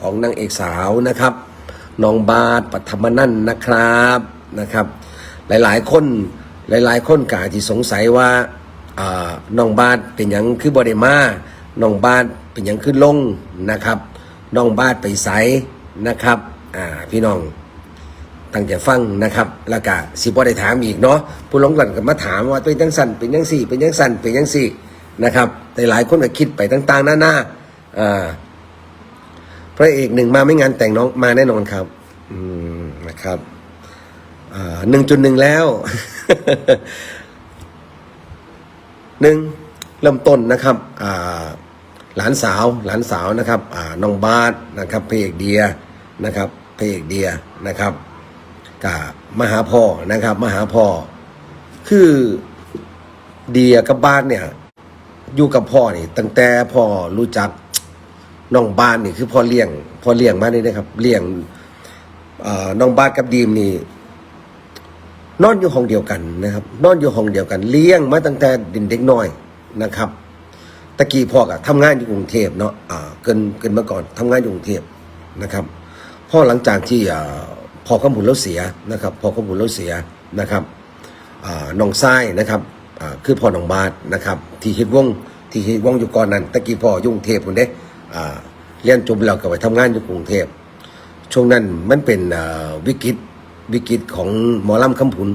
ของนางเอกสาวนะครับน้องบาทปัทมนันท์นะครับนะครับ หลายๆ คนหลายๆ คนกาจจะสงสัยว่าน้องบาทเป็นหยังคือบอดมาน้องบาทเป็นหยังขึ้นลงนะครับน้องบาทไปใสนะครับพี่น้องตั้งใจฟังนะครับแล้วก็สิบ่ได้ถามอีกเนาะผู้ลงกันก็มาถามว่าเป็นยังสั่นเป็นยังสี่ เป็นยังสั่นเป็นยังสี่นะครับแต่หลายคนก็คิดไปต่างๆหน้าๆอ่า พระเอกหนึ่งมาไม่งานแต่งน้องมาแน่นอนครับ อืมนะครับหนึ่งจุดหนึ่งแล้วหนึ่งเริ่มต้นนะครับอ่าหลานสาวหลานสาวนะครับอ่าน้องบาสนะครับพระเอกเดียนะครับพระเอกเดียนะครับกับมหาพ่อนะครับ มหาพ่อคือเดียกับบาสเนี่ย อยู่กับพ่อนี่ตั้งแต่พ่อรู้จัก น้องบาสนี่คือพ่อเลี้ยงพ่อเลี้ยงมานี่นะครับ เลี้ยงน่อน้องบาสกับดีมนี่นอนอยู่ห้องเดียวกันนะครับ นอนอยู่ห้องเดียวกัน เลี้ยงมาตั้งแต่เด็กน้อยนะครับตะกี้พ่อก็ทำงานอยู่กรุงเทพเนาะอ่าเกินเกินมาก่อนทำงานอยู่กรุงเทพนะครับพ่อหลังจากที่อ่าพ่อขมุนแล้วเสียนะครับพ่อขมุนแล้วเสียนะครับอ่าน้องทรายนะครับคือพ่อน้องบาสนะครับ ที่เฮ็ดวงที่เฮ็ดวงอยู่ก่อนนั้นตะกี้พ่อยู่กรุงเทพคนเด้ เรียนจบแล้วก็ไปทำงานอยู่กรุงเทพช่วงนั้นมันเป็นวิกฤตวิกฤตของหมอลำคำผุน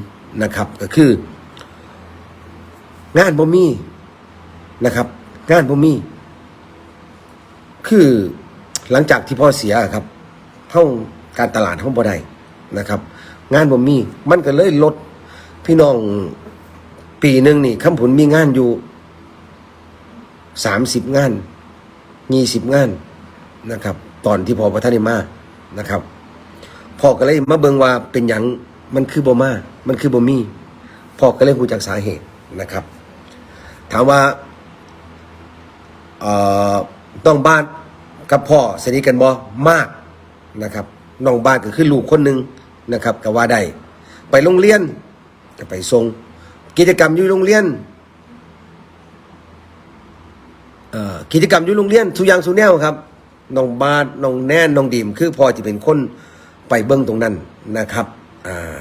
นะครับ ก็คือ งานบ่มีนะครับ งานบ่มี คือหลังจากที่พ่อเสียครับห้องการตลาดห้องบ่ได้นะครับ งานบ่มี มันก็เลยลดพี่น้องปีหนึ่งนี่คำผุนมีงานอยู่สามสิบงาน ยี่สิบงานนะครับ ตอนที่พอพระท่านมานะครับพ่อก็เลยมาเบิงว่าเป็นหยังมันคือบ่มา มันคือบ่มีพ่อก็เลยรู้จักสาเหตุนะครับ ถามว่าเอ่อน้องบ้านกับพ่อสนิทกันบ่มากนะครับน้องบ้านก็คือลูกคนหนึ่งนะครับก็ว่าได้ไปโรงเรียนก็ไปส่งกิจกรรมอยู่โรงเรียนเอ่อ กิจกรรมอยู่โรงเรียนทุยางสุแนวครับน้องบาสน้องแน่นน้องดีมคือพอจะเป็นคนไปเบิ้งตรงนั้นนะครับอ่า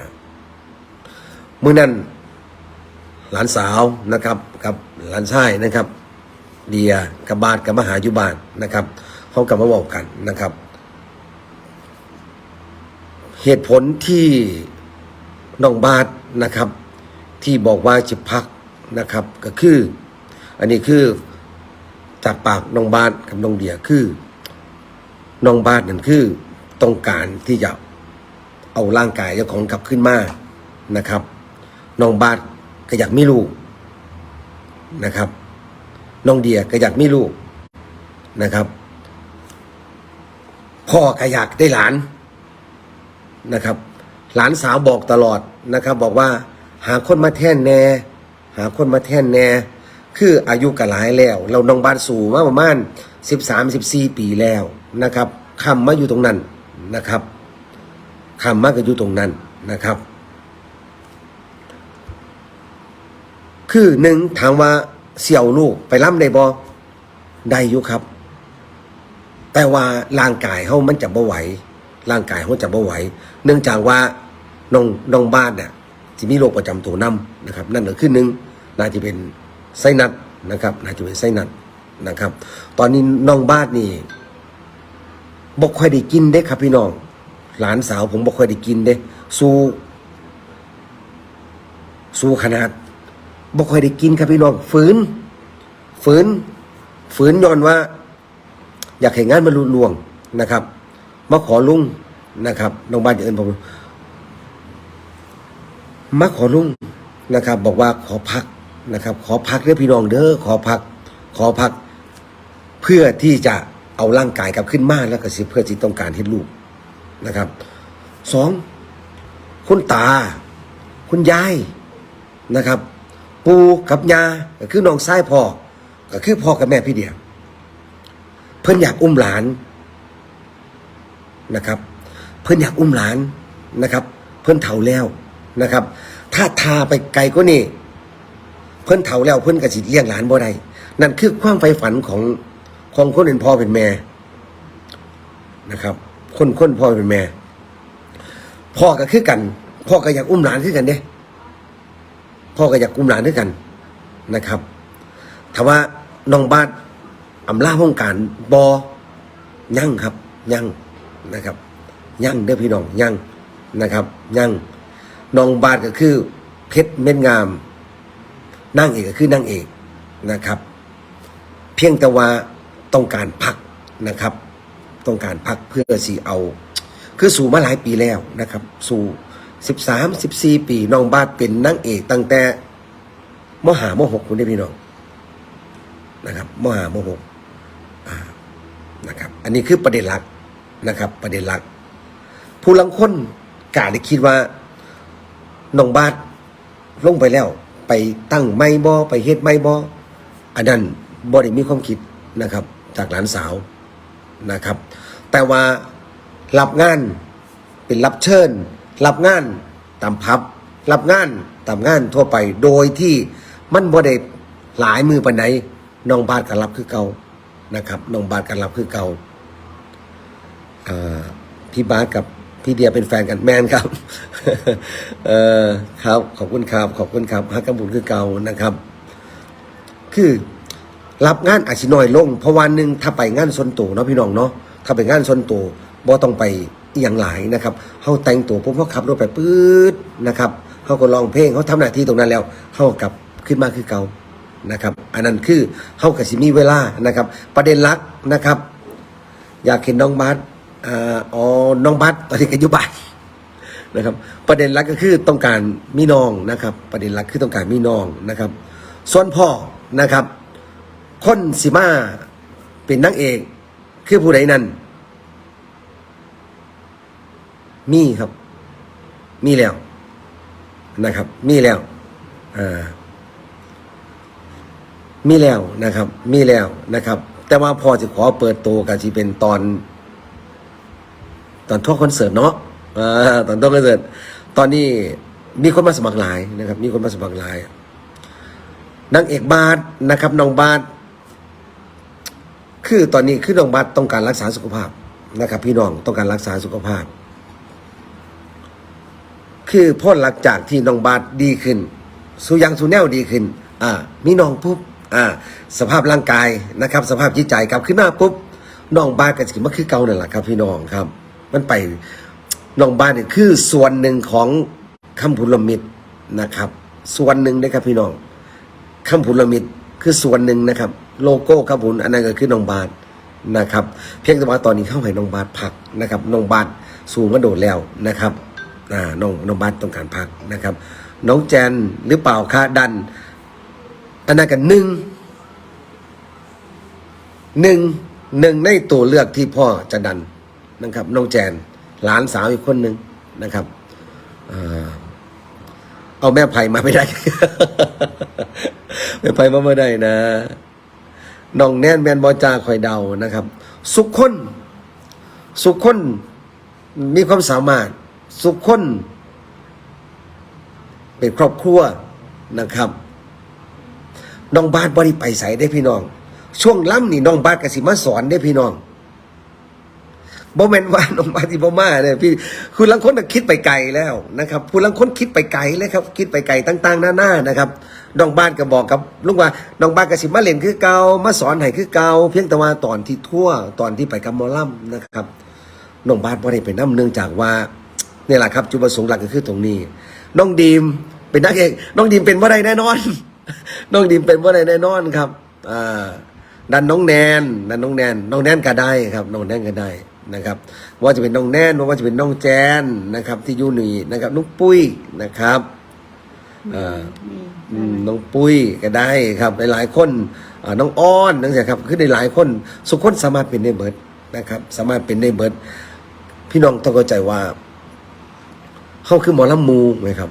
มือนั้นหลานสาวนะครับกับหลานชายนะครับ เดียกับบาทกับมหายุบานนะครับเขากลับมาบอกกันนะครับ เหตุผลที่น้องบาทนะครับ ที่บอกว่าจะพักนะครับ ก็คือ อันนี้คือ จากปากน้องบาทกับน้องเดียคือน้องบาทนั่นคือต้องการที่จะเอาร่างกายเจ้าของกลับขึ้นมานะครับน้องบาทก็อยากมีลูกนะครับน้องเดียก็อยากมีลูกนะครับ พ่อก็อยากได้หลานนะครับ หลานสาวบอกตลอดนะครับ บอกว่า หาคนมาแทนแน่ หาคนมาแทนแน่ คืออายุก็หลายแล้ว เราน้องบ้าทสู่มาประมาณสิบสามสิบสี่ปีแล้วนะครับคำมาอยู่ตรงนั้นนะครับคำมาก็อยู่ตรงนั้นนะครับ คือหนึ่งถามว่าเสี่ยวลูกไปล่ำได้บ่ได้อยู่ครับ แต่ว่าร่างกายเขามันจะบ่ไหวร่างกายเขาจะบ่ไหว เนื่องจากว่าน้องน้องบ้านเนี่ยจะมีโรคประจำตัวนํนะครับ นั่นก็คือหนึ่งน่าจะเป็น ไส้นัดนะครับน่าจะเป็นไส้นัดนะครับ ตอนนี้น้องบ้านนี่บ่ค่อยได้กินเด้ครับพี่น้อง หลานสาวผมบ่ค่อยได้กินเด้สู้สู้ขนาดบ่ค่อยได้กินครับพี่น้องฝืน ฝืน ฝืนย้อนว่า อยากให้งานมันลุล่วงนะครับมาขอลุงนะครับน้องบ้านจะเอินผมมาขอลุงนะครับ บอกว่าขอพัก นะครับ ขอพักเด้อพี่น้องเด้อขอพัก ขอพัก เพื่อที่จะเอาร่างกายกลับขึ้นมาแล้วก็สิเพื่อที่ต้องการเห็นลูกนะครับสองคุณตา คุณยายนะครับ ปูกับยาก็คือน้องชายพ่อก็คือพ่อกับแม่พี่เดียเพิ่นอยากอุ้มหลานนะครับ เพิ่นอยากอุ้มหลานนะครับ เพิ่นเฒ่าแล้วนะครับ ถ้าทาไปไกลก็นี่ เพิ่นเฒ่าแล้วเพิ่นก็สิเลี้ยงหลานบ่ได้นั่นคือความใฝ่ฝันของของคนเป็นพ่อเป็นแม่นะครับ คนคนพ่อเป็นแม่ พ่อก็คือกัน พ่อก็อยากอุ้มหลานคือกันเด้พ่อก็อยากอุ้มหลานด้วยกันนะครับถามว่าน้องบาสอำลาห้องการบอยั่งครับยั่งนะครับยั่งเด้อพี่น้องยั่งนะครับยั่งน้องบาสก็คือเพชรเม็ดงาม นั่งเอกก็คือนั่งเอกนะครับ เพียงแต่ว่าต้องการพักนะครับ ต้องการพักเพื่อสีเอา คือสู่มาหลายปีแล้วนะครับ สู่สิบสามสิบสี่ปีน้องบาสเป็นนางเอกตั้งแต่มหามหกคุณได้พี่น้องนะครับมหามหกนะครับ อันนี้คือประเด็นหลักนะครับ ประเด็นหลัก ผู้ลังคนกาได้คิดว่าน้องบาสลงไปแล้ว ไปตั้งไม่บอไปเฮ็ดไม่บออันนั้นบ่ได้มีความคิดนะครับจากหลานสาวนะครับ แต่ว่ารับงานเป็นรับเชิญ รับงานตามพับ รับงานตามงานทั่วไปโดยที่มันบ่ได้หลายมือปานใดน้องบาสก็รับคือเก่านะครับน้องบาสก็รับคือเก่าอ่าพี่บาสกับพี่เดียเป็นแฟนกันแมนครับ เออครับ ขอบคุณครับ ขอบคุณครับฮักกำบุญคือเก่านะครับ คือรับงานอาชีน้อยลง เพราะวันหนึ่งถ้าไปงานส่วนตัวเนาะพี่น้องเนาะถ้าไปงานส่วนตัวบ่ต้องไปอหย่างหลายนะครับเขาแต่งตัวปุ๊บเขาขับรถไปปื๊ดนะครับเขาก็ร้องเพลงเขาทำหน้าที่ตรงนั้นแล้วเขากลับขึ้นมาคือเก่านะครับ อันนั้นคือเขากับสิมีเวลานะครับ ประเด็นลักนะครับ อยากเห็นน้องบัสอ๋อน้องบัสตอนนี้ก็อยู่บ้าน นะครับ ประเด็นหลักก็คือต้องการมีน้องนะครับ ประเด็นหลักคือต้องการมีน้องนะครับ ส่วนพ่อนะครับคนสิมาเป็นนางเอกคือผู้ใดนั้นมีครับ มีแล้วนะครับ มีแล้วอ่ามีแล้วนะครับ มีแล้วนะครับ แต่ว่าพอจะขอเปิดตัวกันที่เป็นตอน ตอนทัวร์คอนเสิร์ตเนาะ อ่าตอนทัวร์คอนเสิร์ตตอนนี้มีคนมาสมัครหลายนะครับ มีคนมาสมัครหลายนางเอกบาสนะครับน้องบาสคือตอนนี้คือน้องบาสต้องการรักษาสุขภาพนะครับ พี่น้องต้องการรักษาสุขภาพ คือพ่อหลังจากที่น้องบาสดีขึ้นสุยังสุแนวดีขึ้น อ่า มีน้องปุ๊บอ่า สภาพร่างกายนะครับ สภาพจิตใจกลับขึ้นมาปุ๊บน้องบาสก็สิมาคือเก่านั่นแหละครับ พี่น้องครับ มันไป น้องบาสเนี่ยคือส่วนหนึ่งของคำพุลมิตรนะครับ ส่วนหนึ่งนะครับพี่น้องคำพุลมิตรคือส่วนหนึ่งนะครับ โลโก้คำพุนอันนั้นก็คือน้องบาสนะครับ เพียงแต่ว่าตอนนี้เข้าให้น้องบาสพักนะครับน้องบาสสูงกระโดดแล้วนะครับน้องน้องบาสต้องการพักนะครับ น้องแจนหรือเปล่าคะดันอันนั้นกันหนึ่งหนึ่งหนึ่งในตัวเลือกที่พ่อจะดันนะครับ น้องแจน หลานสาวอีกคนหนึ่งนะครับเอาแม่ไผ่มาไม่ได้ แม่ไผ่มาไม่ได้นะน้องแน่นแมนบอจาคอยเดานะครับ สุขคน สุขคนมีความสามารถ สุขคน เป็นครอบครัวนะครับน้องบาสบริไปใส่ได้พี่น้อง ช่วงล้ำนี่น้องบาสกสิมาสอนได้พี่น้อง บ่แม่นว่าน้องบาที่บ่มาเนี่ยพี่คือลังคนน่ะคิดไปไกลแล้วนะครับผู้ลังคนคิดไปไกลเลยครับคิดไปไกลต่างๆ หน้าๆนะครับน้องบาสก็บอกกับลุงว่าน้องบาสกสิมาเล่นคือเก่ามาสอนให้คือเก่าเพียงแต่ว่าตอนที่ทั่วตอนที่ไปกับมอลำนะครับน้องบาสบ่ได้ไปนํเนื่องจากว่าเนี่ยแหละครับจุดประสงค์หลักก็คือตรงนี้ น้องดีมเป็นนักเอกน้องดีมเป็นบ่ได้แน่นอน น้องดีมเป็นบ่ได้แน่นอนครับอ่าดันน้องแนนดันน้องแนนน้องแนนก็ได้ครับน้องแนนก็ได้ นะครับว่าจะเป็นน้องแนนว่าจะเป็นน้องแจนนะครับ ที่อยูนี่นะครับน้องปุ้ยนะครับอ่าอืมน้องปุ้ยก็ได้ครับหลายๆคนอ่าน้องอ้อนนั่นสิครับคือในหลายคนสุขคนสามารถเป็นได้เบิดนะครับ สามารถเป็นได้เบิดพี่น้องต้องเข้าใจว่าเขาคือหมอลำมูไหมครับ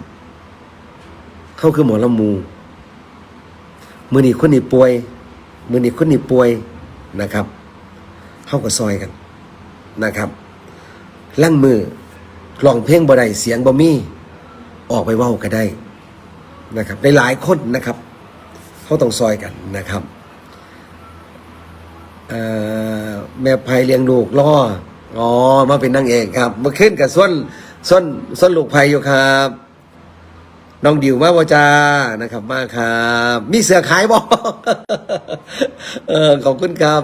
เขาคือหมอลำมูมือนี้คนนี้ป่วย มือนี้คนนี้ป่วยนะครับเข้ากับซอยกัน นะครับล่างมือลองเพลงบ่ได้เสียงบ่มีออกไปว้าก็ได้นะครับในหลายคนนะครับเขาต้องซอยกันนะครับแม่ภัยเลี้ยงลูกล่ออ๋อมาเป็นนางเอกครับมาขึ้นกับส้นส้นส้นลูกไผ่อยู่ครับน้องดิวมาว่าจานะครับ มาครับ มีเสือขายบ่เออขอบคุณครับ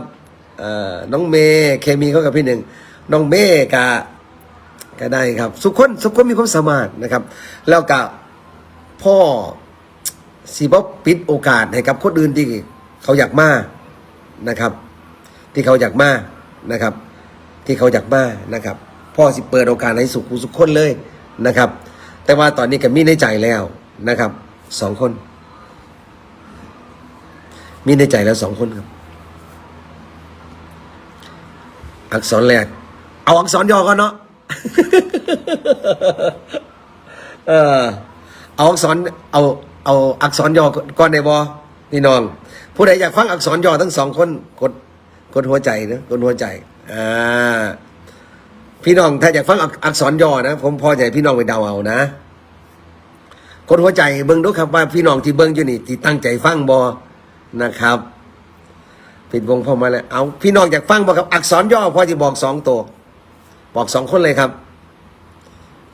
น้องเมย์เคมีเขากับพี่หนึ่งน้องเมย์กะก็ได้ครับ สุขคนสุขคนมีความสามารถนะครับ แล้วกับพ่อสีบ๊อปิดโอกาสให้กับคนอื่นที่เขาอยากมานะครับ ที่เขาอยากมานะครับ ที่เขาอยากมานะครับ พ่อสิเปิดโอกาสให้สุขสุขคนเลยนะครับ แต่ว่าตอนนี้ก็มีในใจแล้วนะครับสองคน มีในใจแล้วสองคนครับ อักษรแรก เอาอักษรย่อก่อนเนาะเออเอาอักษรเอาเอาอักษรย่อก่อนในบอพี่น้อง ผู้ใดอยากฟังอักษรย่อทั้งสองคนกดกดหัวใจนะกดหัวใจอ่าพี่น้องถ้าอยากฟังอักอักษรย่อนะผมพอใจพี่น้องไปเดาเอานะกดหัวใจเบิ้งดูครับว่าพี่น้องที่เบิ้งอยู่นี่ที่ตั้งใจฟังบอนะครับ ปิดวงพอมาแล้วเอาพี่น้องอยากฟังบอกครับ อักษรย่อพอจะบอกสองตัว บอกสองคนเลยครับ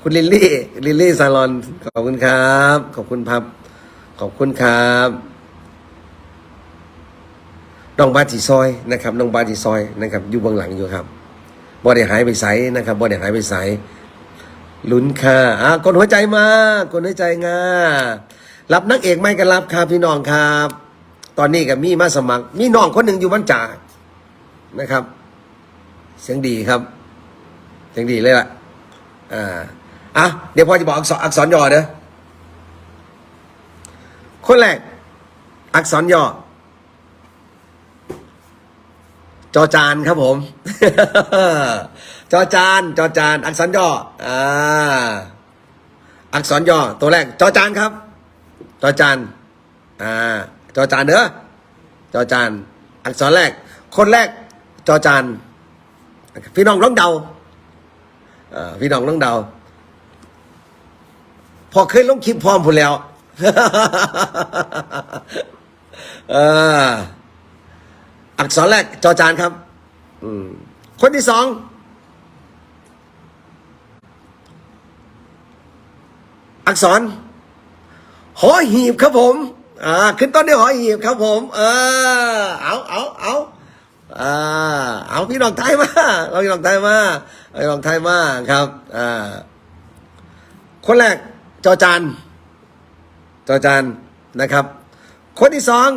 คุณลิลลี่ลิลลี่ซาลอนขอบคุณครับ ขอบคุณครับ ขอบคุณครับน้องบาจีซอยนะครับน้องบาจีซอยนะครับ อยู่เบื้องหลังอยู่ครับบ่ได้หายไปใสนะครับบ่ได้หายไปใสลุ้นค่ะอะกดหัวใจมากดหัวใจงารับนักเอกไม่กันรับครับพี่น้องครับ ตอนนี้กับมีมาสมัคร มีน้องคนหนึ่งอยู่บ้านจ่านะครับ เสียงดีครับ เสียงดีเลยล่ะอ่าอะเดี๋ยวพ่อจะบอกอักษรอักษรย่อเด้อคนแรกอักษรย่อจอจานครับผม จอจาน จอจาน อักษรย่ออ่าอักษรย่อตัวแรก จอจานครับ จอจานอ่า จอจานเด้อจอจานอักษรแรก คนแรกจอจานพี่น้องร้องเดาเอ่อพี่น้องต้องเดา พอเคยลงคลิปพร้อมพูนแล้วอักษรแรกจอจานครับคนที่สองอักษรหอหีบครับผม อ่าขึ้นต้นด้วยหอหีบครับผม เออ เอาเอาเอาอ่าเอาพี่น้องไทยมาเอาพี่น้องไทยมาพี่น้องไทยมาครับอ่าคนแรกจอจานจอจานนะครับ คนที่สอง